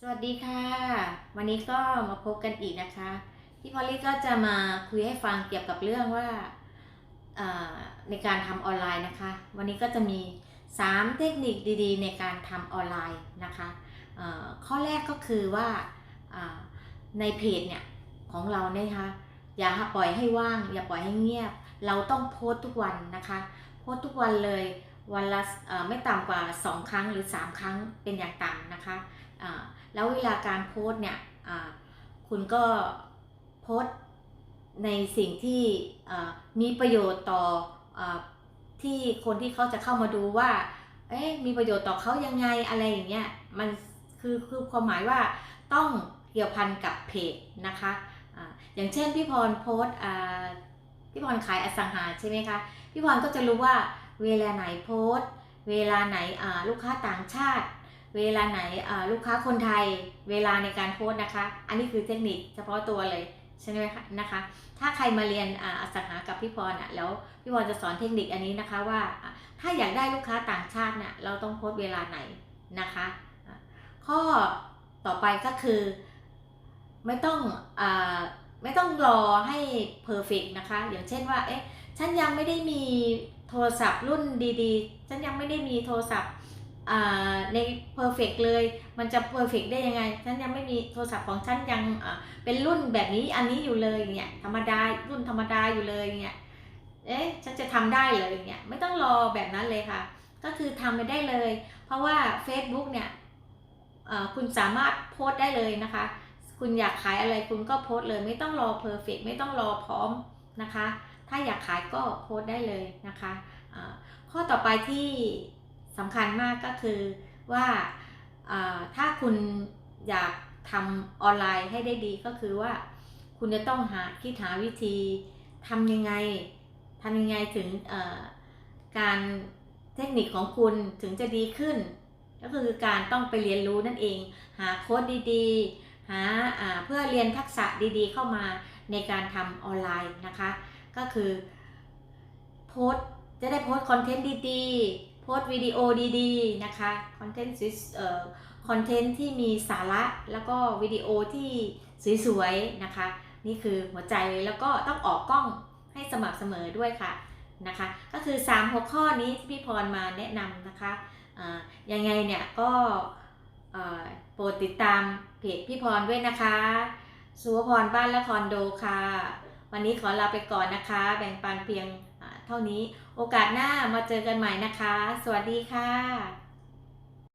สวัสดีค่ะ วันนี้ก็มาพบกันอีกนะคะ พี่พอลลี่ก็จะมาคุยให้ฟังเกี่ยวกับเรื่องว่าในการทำออนไลน์นะคะ วันนี้ก็จะมี 3 เทคนิคดีๆ ในการทำออนไลน์นะคะข้อแรกก็คือว่าอ่าในเพจเนี่ยของเราเนี่ยนะคะอย่าปล่อยให้ว่าง อย่าปล่อยให้เงียบ เราต้องโพสต์ทุกวันนะคะ โพสต์ทุกวันเลย วันละไม่ต่ำกว่า 2 ครั้งหรือ 3 ครั้งเป็นอย่างต่ำนะคะอ่าแล้วเวลาการโพสเนี่ยคุณก็โพสในสิ่งที่มีประโยชน์ต่ออที่คนที่เขาจะเข้ามาดูว่าเอ๊ะมีประโยชน์ต่อเขายังไงอะไรอย่างเงี้ยมันคือคือความหมายว่าต้องเกี่ยวพันกับเพจนะคะอ่าอย่างเช่นพี่พรโพสพี่พรขายอสังหาใช่ไหมคะพี่พรก็จะรู้ว่า เวลาไหนโพสต์เวลาไหนลูกค้าต่างชาติ เวลาไหนลูกค้าคนไทย เวลาในการโพสต์นะคะ อันนี้คือเทคนิคเฉพาะตัวเลยใช่ไหมคะนะคะ ถ้าใครมาเรียนอสังหากับพี่พรอะแล้วพี่พรจะสอนเทคนิคอันนี้นะคะว่าถ้าอยากได้ลูกค้าต่างชาติเนี่ยเราต้องโพสต์เวลาไหนนะคะ ข้อต่อไปก็คือไม่ต้องอไม่ต้องรอให้เพอร์เฟกนะคะ อย่างเช่นว่าเอ๊ะฉันยังไม่ได้มี โทรศัพท์รุ่นดีๆ ฉันยังไม่ได้มีโทรศัพท์ในเพอร์เฟกเลย มันจะเพอร์เฟกได้ยังไง ฉันยังไม่มีโทรศัพท์ของฉันยังเป็นรุ่นแบบนี้อันนี้อยู่เลยเนี่ยธรรมดารุ่นธรรมดาอยู่เลยเนี่ย เอ๊ะฉันจะทำได้เลยเนี่ยไม่ต้องรอแบบนั้นเลยค่ะ ก็คือทำไปได้เลย เพราะว่า Facebook เนี่ยคุณสามารถโพสต์ได้เลยนะคะ คุณอยากขายอะไรคุณก็โพสต์เลย ไม่ต้องรอเพอร์เฟกไม่ต้องรอพร้อมนะคะ ถ้าอยากขายก็โพสได้เลยนะคะข้อต่อไปที่สำคัญมากก็คือว่าถ้าคุณอยากทำออนไลน์ให้ได้ดีก็คือว่าคุณจะต้องหาคิดหาวิธีทำยังไงทำยังไงถึงการเทคนิคของคุณถึงจะดีขึ้น ก็คือการต้องไปเรียนรู้นั่นเอง หาโค้ดดีๆ หาเพื่อเรียนทักษะดีๆ เข้ามาในการทำออนไลน์นะคะ ก็คือโพสจะได้โพสคอนเทนต์ดีๆ โพสวิดีโอดีๆนะคะคอนเทนต์เอ่อคอนเทนต์ที่มีสาระแล้วก็วิดีโอที่สวยๆนะคะ นี่คือหัวใจเลยแล้วก็ต้องออกกล้องให้สม่ำเสมอด้วยค่ะนะคะ ก็คือ 3 หัวข้อนี้ที่พี่พรมาแนะนำนะคะอ่ายังไงเนี่ยก็โปรดติดตามเพจพี่พรด้วยนะคะ สุวพรบ้านและคอนโดค่ะ วันนี้ขอลาไปก่อนนะคะ แบ่งปันเพียงเท่านี้ โอกาสหน้ามาเจอกันใหม่นะคะ สวัสดีค่ะ